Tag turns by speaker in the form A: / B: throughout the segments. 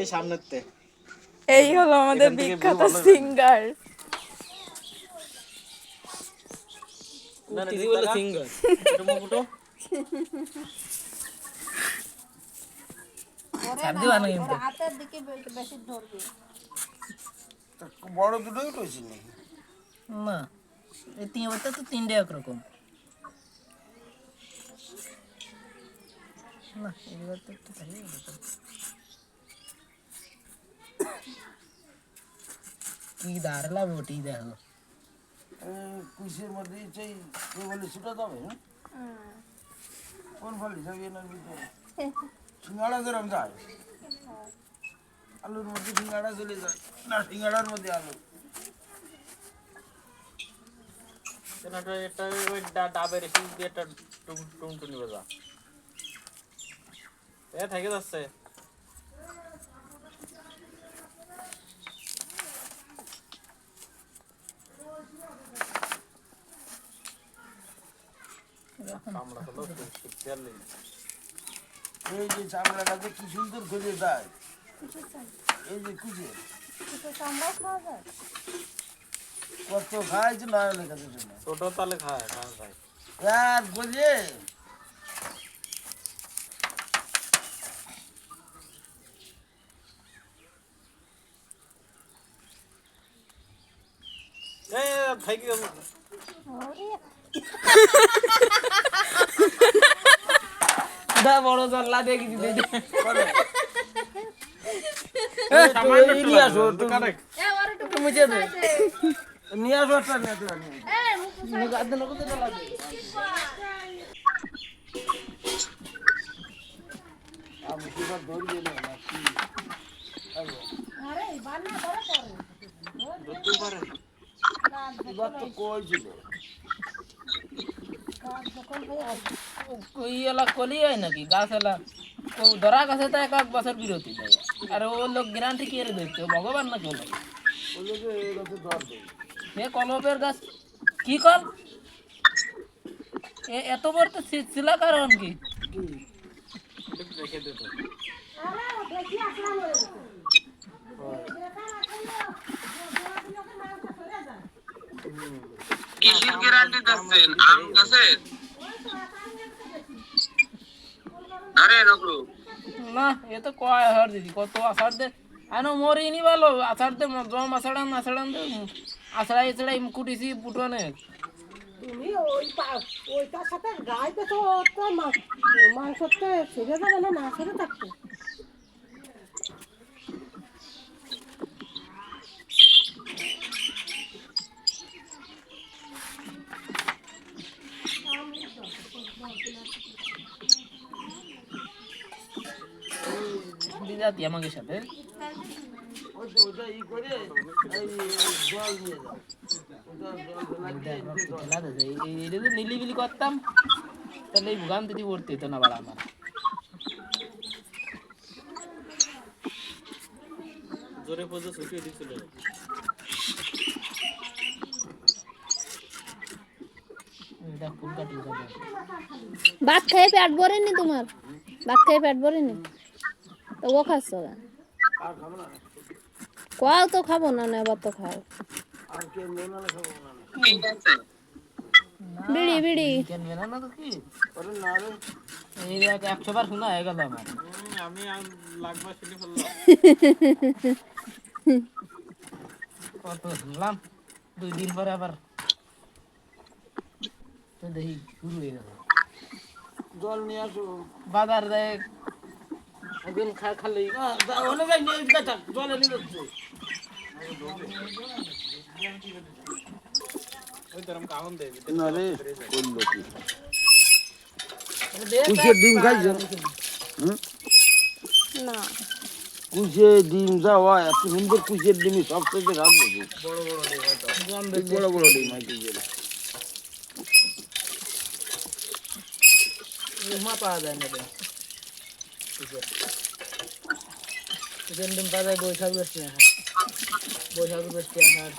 A: এই সামনের তে
B: এই হলো আমাদের বিখ্যাত সিঙ্গার।
C: বড় দুটোই
D: না এই তিন বছর তো তিনটে একরকম। না এবার তো একটু ভালোই হলো। কি দাঁড় লাগবে ওটি দেখো
C: কুইসের মধ্যে সেই কে বলে সেটা তবে কোন ফল হিসাবে এনার ভিতরে সিঙ্গাড়া যেরকম যায় আলুর মধ্যে সিঙ্গাড়া চলে যায় না সিঙ্গাড়ার মধ্যে আলু
A: এটা এটা ওই ডা- ডাবের এসে দিয়ে একটা টুন টুন টুনি বাজা এ থেকে যাচ্ছে
C: এই যে চামড়াটা যে কি সুন্দর খুঁজে এই যে কুচে কত
A: ছোট তালে খায় খায়
C: বোঝে
D: দা বড় জল্লা দেখি
A: একটু
C: নিয়ে আসো
D: মুছে দে।
C: নিয়ে আসো একটা তো কই ছিল।
D: ওই এলা কলি নাকি? গাছ এলা ও ধরা গাছে তো এক এক বছর বিরতি দেয়। আর ও লোক গ্যারান্টি কে রে দিচ্ছে? ও ভগবান না চলো সে কলপের গাছ, কি কল? এত বড় তো ছিলা কারণ কি?
A: একটু
E: কিসের গ্যারান্টি দিচ্ছেন আম গাছের? আরে নকলু
D: না এ তো কয় হার দিদি কত আষাঢ় দে? আনো মরি নি ভালো আষাঢ় দে জম আষাঢ়ান আষাঢ়ান দে আষাঢ়াই আষাঢ়াই কুটিছি পুটনে।
F: তুমি ওই পা- ওইটার সাথে গাইতে তো তো মা- মাংসতে ছেড়ে যাবে না না ছেড়ে থাকতো
D: খেলা দিছে এই এটা নিলিবিলি করতাম। তাহলে এই ভুগান দিদি পড়তে হতো না বাড়া আমার।
A: জোরে ছুটিয়ে
D: কাটি
G: ভাত খেয়ে পেট ভরেনি তোমার? ভাত খেয়ে পেট ভরেনি? তো ও খাচ্ছ কেন কোয়াও তো খাব না না এবার তো খাও
C: আর কে মেয়ে না খাব। না
G: বিড়ি বিড়ি।
D: দেখ একশো বার শোনা হয়ে গেল আমার
A: আমি লাগবা শুনে ফেললাম
D: কত শুনলাম দুই দিন পরে আবার তো দেখি শুরু হয়ে গেল।
C: জল নিয়ে আসো।
D: বাজার দেয় একদিন খা খালি।
C: যাই নিয়ে থাক জল এনে যাচ্ছে। ডিম খাইছেন
G: না।
C: কুচে ডিম যা হয় এত সুন্দর কুচের ডিমই সব থেকে রাখব বড় বড় ডিম হয় কুচের
D: মা পাওয়া যায় না রে চিকেন ডিম পাওয়া যায় বৈশাখ বেশি আসার বৈশাখ বেশি আসার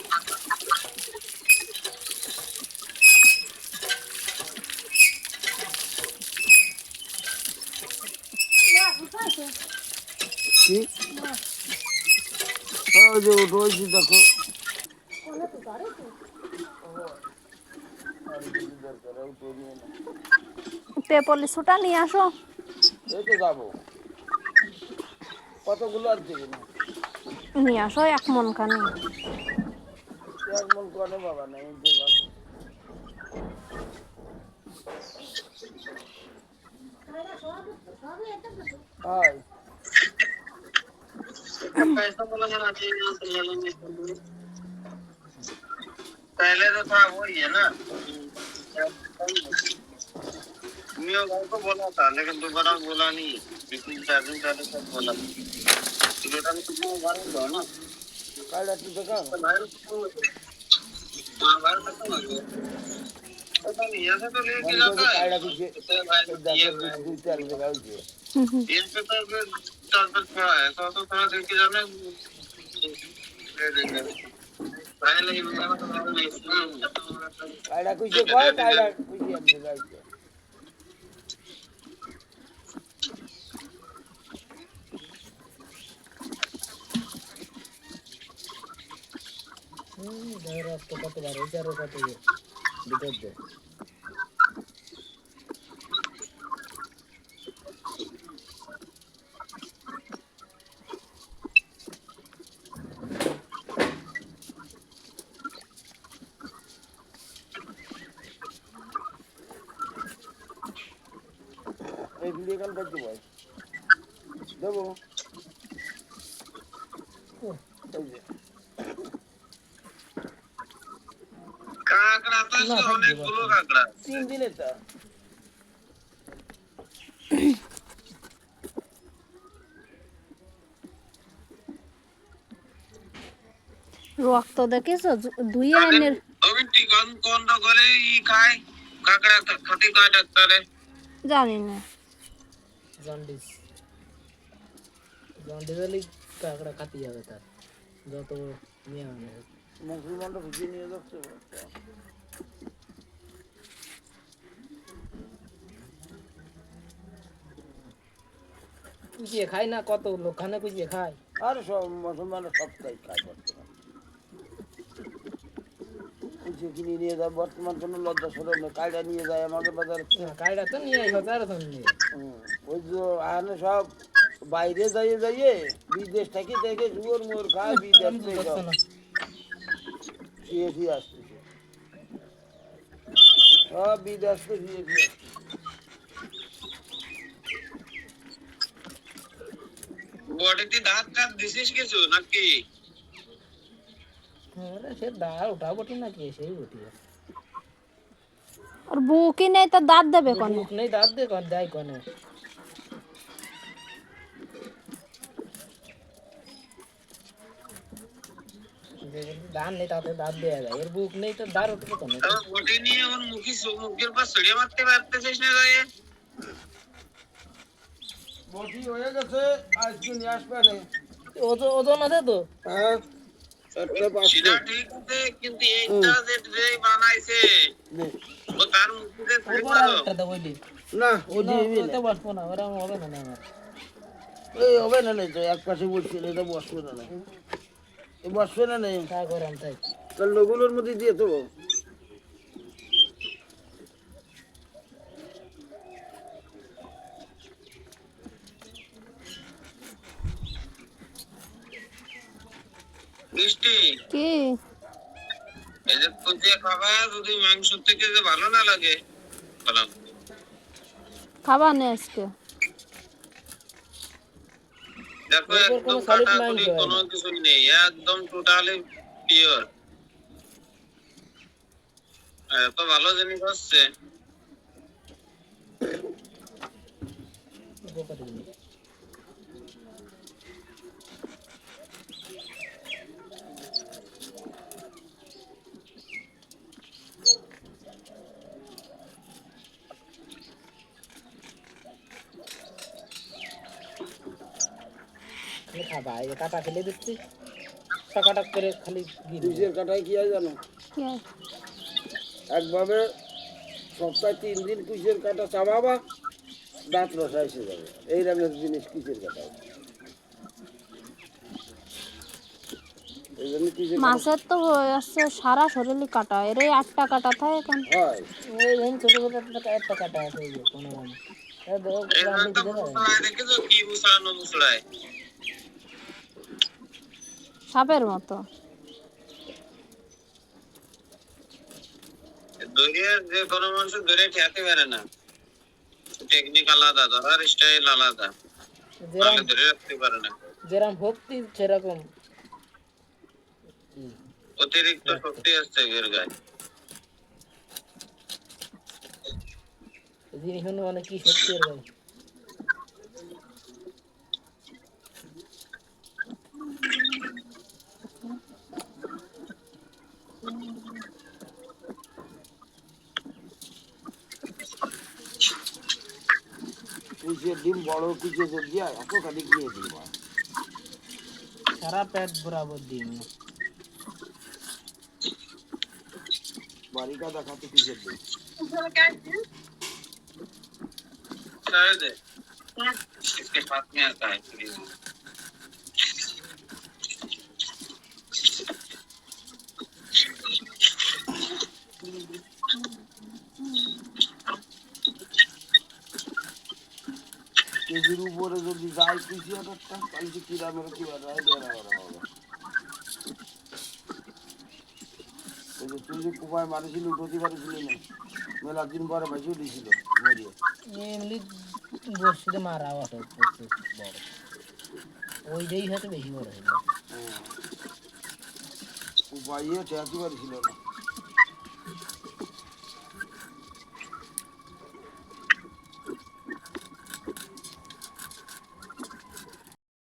C: কি ওই যে ওঠো ওই যে দেখো
G: পেপলি সুটা নিয়ে আসো
C: এই তো যাব কতগুলো আর দেবে না
G: নিয়ে আসো এক মন খানি
C: এক মন করে বাবা নাই দেবা হয়
E: पैसा बोला जाना चाहिए यहाँ से ले लेंगे पहले तो था वही है ना मियो भाई को बोला था लेकिन दोबारा बोला नहीं लेकिन चार दिन पहले तक बोला
C: काल रात्रि
E: तो कहाँ पता नहीं ऐसा तो लेके जाता है ये पे तो चार तक पड़ा है तो तो थोड़ा देख के जाने दे देंगे पहले ही बताना तो काड़ा कुछ कोई
C: काड़ा कुछ हम लगाएँगे কুইছে এক জায়গা হয়েছে
D: রক্ত কত বার হয়েছে আরও কত ইয়ে ভিতর দিয়ে
C: এই ভিডিও কল করতে ভাই দেবো এই যে
E: কাঁকড়া তো সে কাঁকড়া।
C: তিন দিনে
G: রক্ত দেখেছ? দুই
E: আনের
G: জানি না।
D: জন্ডিস। জন্ডিস হলে কাঁকড়া কাটি যাবে তার। যত নিয়ে
C: মুখমন্ড ভিজিয়ে নিয়ে যাচ্ছে।
D: কুচিয়ে খায় না কত লোক খানে কুচিয়ে খায়।
C: আর সব মুসলমানরা সব তাই খায় বর্তমান। কুচে কিনে নিয়ে যায় বর্তমান কোনো লজ্জা সরম কায়দা নিয়ে যায় আমাদের বাজারে।
D: কায়দা তো নিয়ে তার তো নিয়ে
C: ওই যে সব বাইরে যাইয়ে যাইয়ে বিদেশ থেকে থেকে শুয়োর মোর খায় বিদেশ
D: তো
C: থেকে শুয়ে আসতেছে। সব বিদেশ শুয়ে আসতেছে।
E: বডিতে দাঁত কাট দিছিস কিছু নাকি
D: আরে সে দা ওটা বটি নাকি সেই বটি
G: আর বুকি নেই তো দাঁত দেবে কোন
D: মুখ নেই দাঁত দে কন দেয় কনে দান নেই তাতে দাঁত দেয়া যায় এর বুক নেই তো দাঁড় উঠবে কনে
E: তবে বডি নিয়ে ওর মুখি মুখের পাশ ছড়িয়ে মারতে পারতেছিস না যায়
C: বটি হয়ে গেছে আজকে নিয়ে আসবে না।
D: ওজন ওজন আছে তো?
C: হ্যাঁ
E: কিন্তু এইটা যে বানাইছে তার মুখে
C: না। ও দিয়ে
D: ওতে বসবো না ওরা হবে না না
C: এই হবে না নাই তো এক পাশে না, এটা বসবে না বসবে না নাই।
D: তা করাম তাই।
C: লোকগুলোর মধ্যে দিয়ে তো
E: মিষ্টি?
G: কি?
E: এই যে কুচিয়ে খাবা যদি মাংস থেকে যে ভালো না লাগে
G: খাবার নেই আজকে।
E: দেখো একদম কাটাকুটি কোনো কিছু নেই একদম টোটালি পিওর এত ভালো জিনিস হচ্ছে
D: খাবা এই কাটা ফেলে দিচ্ছি। টাকাটাক করে খালি
C: নিজের কাটায় কি হয় জানো? একভাবে সপ্তাহে তিন দিন কুচের কাটা চাবাবা দাঁত রসা এসে যাবে। এই রঙের জিনিস কুচের কুইজে
G: মাছের তো হচ্ছে সারা শরীরই কাটা এর এই আটটা কাটা থাকে এখন।
D: ওই ছোট ছোট একটা কাটা আছে কোনো
E: দেখেছ কি
G: সাপের মতো।
E: ধরে যে কোনো মানুষ ধরে ঠেকাতে পারে না। টেকনিক আলাদা ধরার স্টাইল আলাদা।
D: যেরকম
E: তাহলে রাখতে পারে না।
D: যেরকম ভক্তি সেরকম।
E: অতিরিক্ত শক্তি আসছে এর গায়ে।
D: জিনিস মানে কি সত্যি এর গায়ে?
C: কুইজের ডিম বড় কুইজে দিয়া এত কাটি নিয়ে দিই মা
D: সারা পেট বরাবর দিন
C: বাড়িটা দেখাতে কুইজের ডিম
E: ছেড়ে দে इसके हाथ में आता है प्लीज
C: কেজির উপরে যদি যায় কুইজি একটা তাহলে তো কিরা মেরে কি রায় দেয় না ওরা বাবা ওই যে তুই যে কুপায় মারিছিল উঠতে পারিছিলি না মেলা দিন পরে ভাইসিও দিয়েছিল মরিয়ে
D: এমনি বর্ষিতে মারা আছে প্রচুর বড় ওইটাই হয়তো বেশি বড় ছিল
C: কুপাইয়ে ঠেয়াতে পারিছিল না